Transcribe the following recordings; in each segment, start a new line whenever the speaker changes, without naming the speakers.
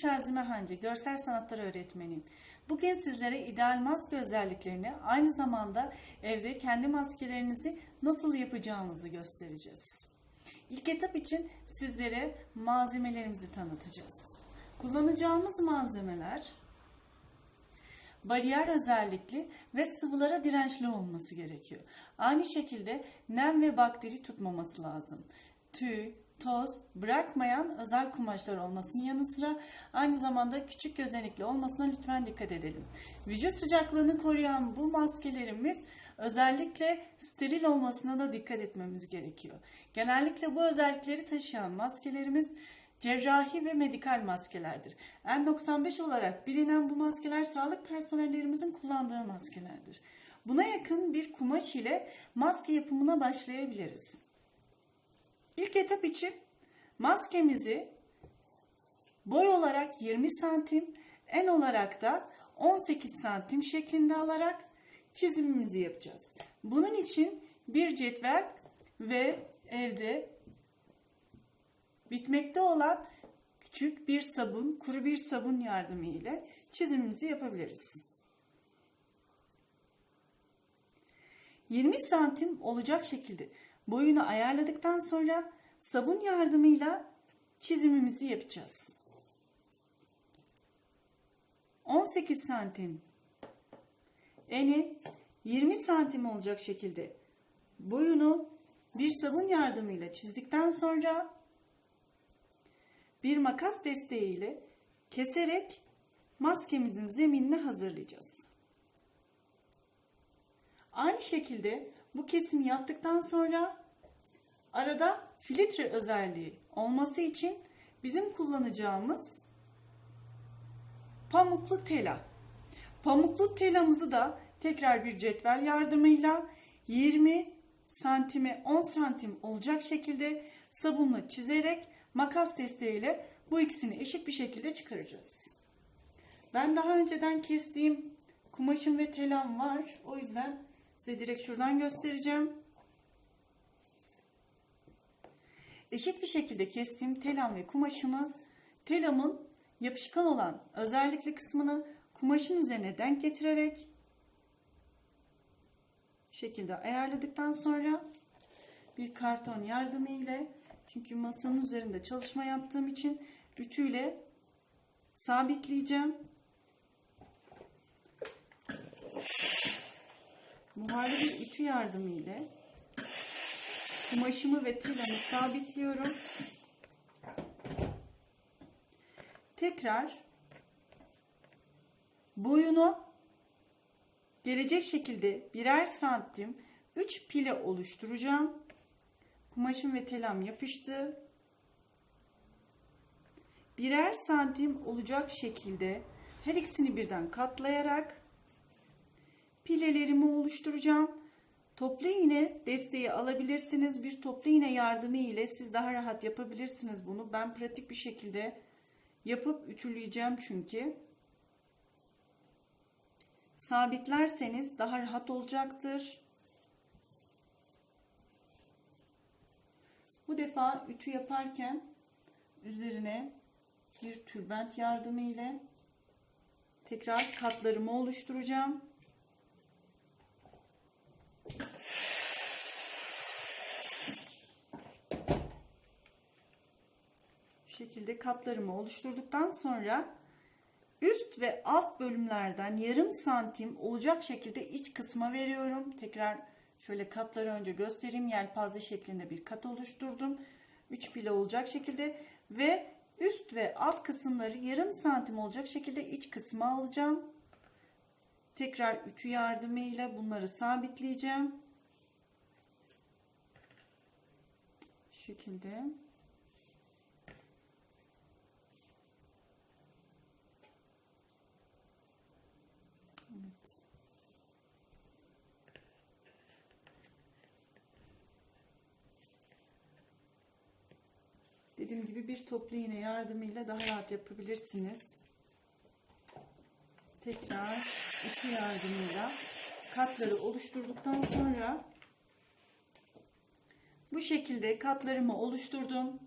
Şazime Hancı, görsel sanatlar öğretmeniyim. Bugün sizlere ideal maske özelliklerini, aynı zamanda evde kendi maskelerinizi nasıl yapacağınızı göstereceğiz. İlk etap için sizlere malzemelerimizi tanıtacağız. Kullanacağımız malzemeler bariyer özellikli ve sıvılara dirençli olması gerekiyor. Aynı şekilde nem ve bakteri tutmaması lazım. Tüy, toz bırakmayan özel kumaşlar olmasının yanı sıra aynı zamanda küçük gözenekli olmasına lütfen dikkat edelim. Vücut sıcaklığını koruyan bu maskelerimiz özellikle steril olmasına da dikkat etmemiz gerekiyor. Genellikle bu özellikleri taşıyan maskelerimiz cerrahi ve medikal maskelerdir. N95 olarak bilinen bu maskeler sağlık personellerimizin kullandığı maskelerdir. Buna yakın bir kumaş ile maske yapımına başlayabiliriz. İlk etap için maskemizi boy olarak 20 santim, en olarak da 18 santim şeklinde alarak çizimimizi yapacağız. Bunun için bir cetvel ve evde bitmekte olan küçük bir sabun, kuru bir sabun yardımı ile çizimimizi yapabiliriz. 20 santim olacak şekilde boyunu ayarladıktan sonra sabun yardımıyla çizimimizi yapacağız. 18 santim eni 20 santim olacak şekilde boyunu bir sabun yardımıyla çizdikten sonra bir makas desteğiyle keserek maskemizin zeminini hazırlayacağız. Aynı şekilde bu kesimi yaptıktan sonra arada filtre özelliği olması için bizim kullanacağımız pamuklu tela. Pamuklu telamızı da tekrar bir cetvel yardımıyla 20 santime 10 santim olacak şekilde sabunla çizerek makas desteğiyle bu ikisini eşit bir şekilde çıkaracağız. Ben daha önceden kestiğim kumaşım ve telam var. O yüzden size direkt şuradan göstereceğim. Eşit bir şekilde kestiğim telam ve kumaşımı telamın yapışkan olan özellikle kısmını kumaşın üzerine denk getirerek şekilde ayarladıktan sonra bir karton yardımı ile çünkü masanın üzerinde çalışma yaptığım için ütüyle sabitleyeceğim. Buharlı bir ütü yardımı ile kumaşımı ve telamı sabitliyorum. Tekrar boyunu gelecek şekilde birer santim 3 pile oluşturacağım. Kumaşım ve telam yapıştı. Birer santim olacak şekilde her ikisini birden katlayarak pilelerimi oluşturacağım. Toplu iğne desteği alabilirsiniz. Bir toplu iğne yardımı ile siz daha rahat yapabilirsiniz bunu. Ben pratik bir şekilde yapıp ütüleyeceğim çünkü. Sabitlerseniz daha rahat olacaktır. Bu defa ütü yaparken üzerine bir tülbent yardımı ile tekrar katlarımı oluşturacağım. Bu şekilde katlarımı oluşturduktan sonra üst ve alt bölümlerden yarım santim olacak şekilde iç kısma veriyorum. Tekrar şöyle katları önce göstereyim. Yelpaze şeklinde bir kat oluşturdum. 3 pile olacak şekilde ve üst ve alt kısımları yarım santim olacak şekilde iç kısma alacağım. Tekrar ütü yardımıyla bunları sabitleyeceğim. Şu şekilde. Evet. Dediğim gibi bir toplu iğne yardımıyla daha rahat yapabilirsiniz. Tekrar iki yardımıyla katları oluşturduktan sonra bu şekilde katlarımı oluşturdum.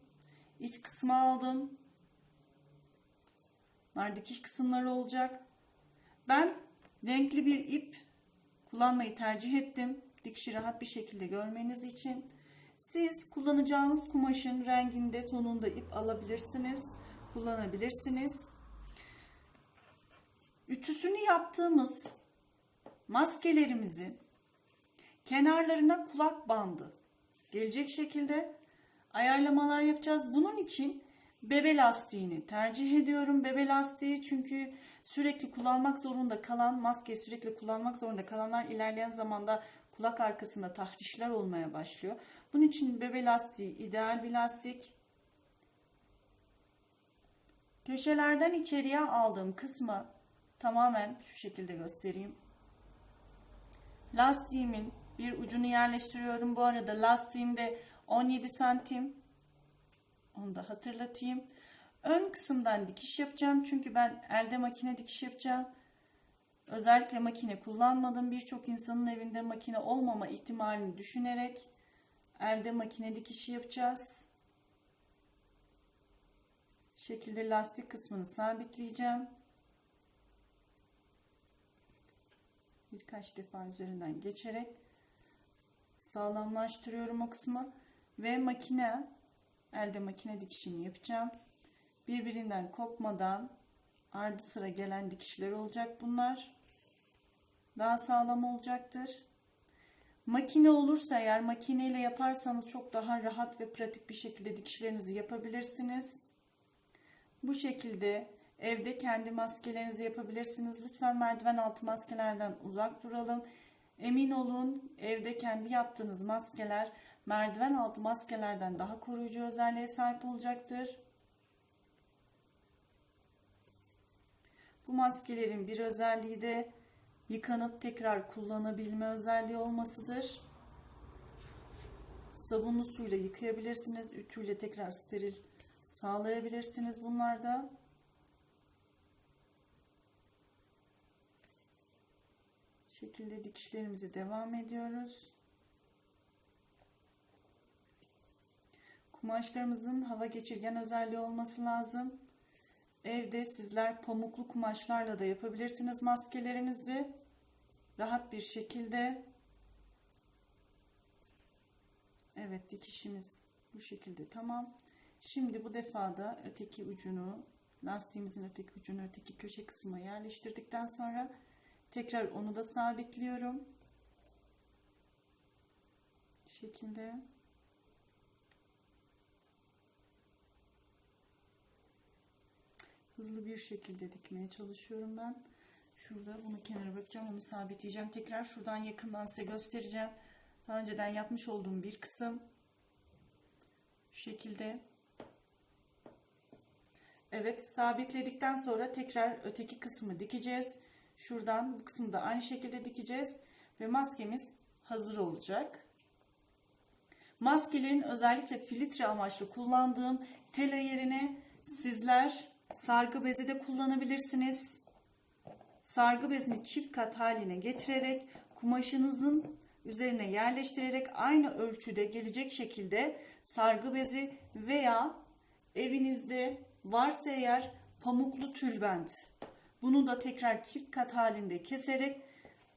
İç kısmı aldım. Bunlar dikiş kısımları olacak. Ben renkli bir ip kullanmayı tercih ettim. Dikişi rahat bir şekilde görmeniz için. Siz kullanacağınız kumaşın renginde, tonunda ip alabilirsiniz, kullanabilirsiniz. Ütüsünü yaptığımız maskelerimizi kenarlarına kulak bandı gelecek şekilde ayarlamalar yapacağız. Bunun için bebe lastiğini tercih ediyorum. Bebe lastiği çünkü sürekli kullanmak zorunda kalan, maske sürekli kullanmak zorunda kalanlar ilerleyen zamanda kulak arkasında tahrişler olmaya başlıyor. Bunun için bebe lastiği ideal bir lastik. Köşelerden içeriye aldığım kısmı tamamen şu şekilde göstereyim. Lastiğimin bir ucunu yerleştiriyorum. Bu arada lastiğimde 17 santim. Onu da hatırlatayım. Ön kısımdan dikiş yapacağım. Çünkü ben elde makine dikiş yapacağım. Özellikle makine kullanmadım. Birçok insanın evinde makine olmama ihtimalini düşünerek elde makine dikişi yapacağız. şekilde lastik kısmını sabitleyeceğim. Birkaç defa üzerinden geçerek sağlamlaştırıyorum o kısmı ve makine elde makine dikişini yapacağım. Birbirinden kopmadan ardı sıra gelen dikişler olacak bunlar. Daha sağlam olacaktır. Makine olursa eğer makineyle yaparsanız çok daha rahat ve pratik bir şekilde dikişlerinizi yapabilirsiniz. Bu şekilde evde kendi maskelerinizi yapabilirsiniz. Lütfen merdiven altı maskelerden uzak duralım. Emin olun evde kendi yaptığınız maskeler merdiven altı maskelerden daha koruyucu özelliğe sahip olacaktır. Bu maskelerin bir özelliği de yıkanıp tekrar kullanabilme özelliği olmasıdır. Sabunlu suyla yıkayabilirsiniz. Ütüyle tekrar steril sağlayabilirsiniz bunlarda. şekilde dikişlerimize devam ediyoruz. Kumaşlarımızın hava geçirgen özelliği olması lazım. Evde sizler pamuklu kumaşlarla da yapabilirsiniz maskelerinizi. Rahat bir şekilde. Evet dikişimiz bu şekilde tamam. Şimdi bu defa da öteki ucunu lastiğimizin öteki ucunu öteki köşe kısmına yerleştirdikten sonra tekrar onu da sabitliyorum. Bu şekilde. Hızlı bir şekilde dikmeye çalışıyorum ben. Şurada bunu kenara bakacağım. Onu sabitleyeceğim. Tekrar şuradan yakından size göstereceğim. Daha önceden yapmış olduğum bir kısım. Şu şekilde. Evet sabitledikten sonra tekrar öteki kısmı dikeceğiz. Şuradan bu kısmı da aynı şekilde dikeceğiz. Ve maskemiz hazır olacak. Maskelerin özellikle filtre amaçlı kullandığım tela yerine sizler sargı bezi de kullanabilirsiniz. Sargı bezini çift kat haline getirerek kumaşınızın üzerine yerleştirerek aynı ölçüde gelecek şekilde sargı bezi veya evinizde varsa eğer pamuklu tülbent bunu da tekrar çift kat halinde keserek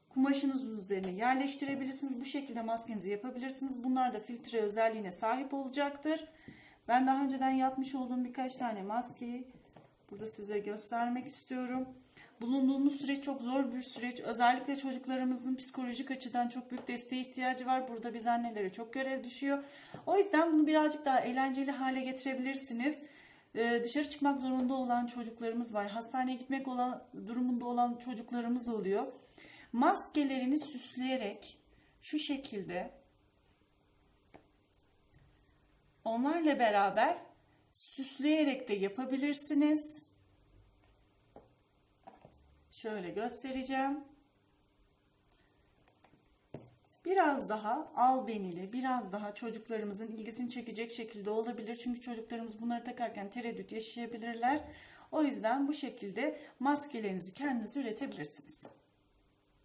kumaşınızın üzerine yerleştirebilirsiniz. Bu şekilde maskenizi yapabilirsiniz. Bunlar da filtre özelliğine sahip olacaktır. Ben daha önceden yapmış olduğum birkaç tane maskeyi burada size göstermek istiyorum. Bulunduğumuz süreç çok zor bir süreç. Özellikle çocuklarımızın psikolojik açıdan çok büyük desteğe ihtiyacı var. Burada biz annelere çok görev düşüyor. O yüzden bunu birazcık daha eğlenceli hale getirebilirsiniz. Ee, dışarı çıkmak zorunda olan çocuklarımız var. Hastaneye gitmek olan durumunda olan çocuklarımız oluyor. Maskelerini süsleyerek şu şekilde onlarla beraber süsleyerek de yapabilirsiniz. Şöyle göstereceğim. Biraz daha albenili, biraz daha çocuklarımızın ilgisini çekecek şekilde olabilir. Çünkü çocuklarımız bunları takarken tereddüt yaşayabilirler. O yüzden bu şekilde maskelerinizi kendiniz üretebilirsiniz.